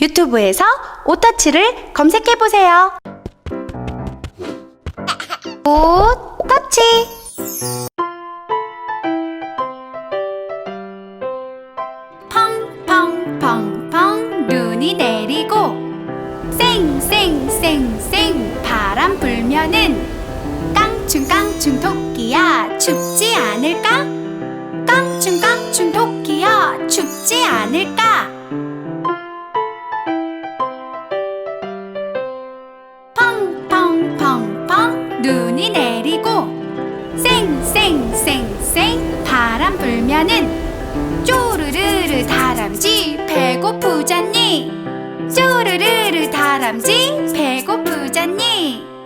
유튜브에서 오터치를 검색해보세요. 오터치! 펑펑펑펑 눈이 내리고 쌩쌩쌩쌩 바람 불면은 쌩쌩쌩쌩 바람 불면은 쪼르르르 다람쥐 배고프잖니? 쪼르르르 다람쥐 배고프잖니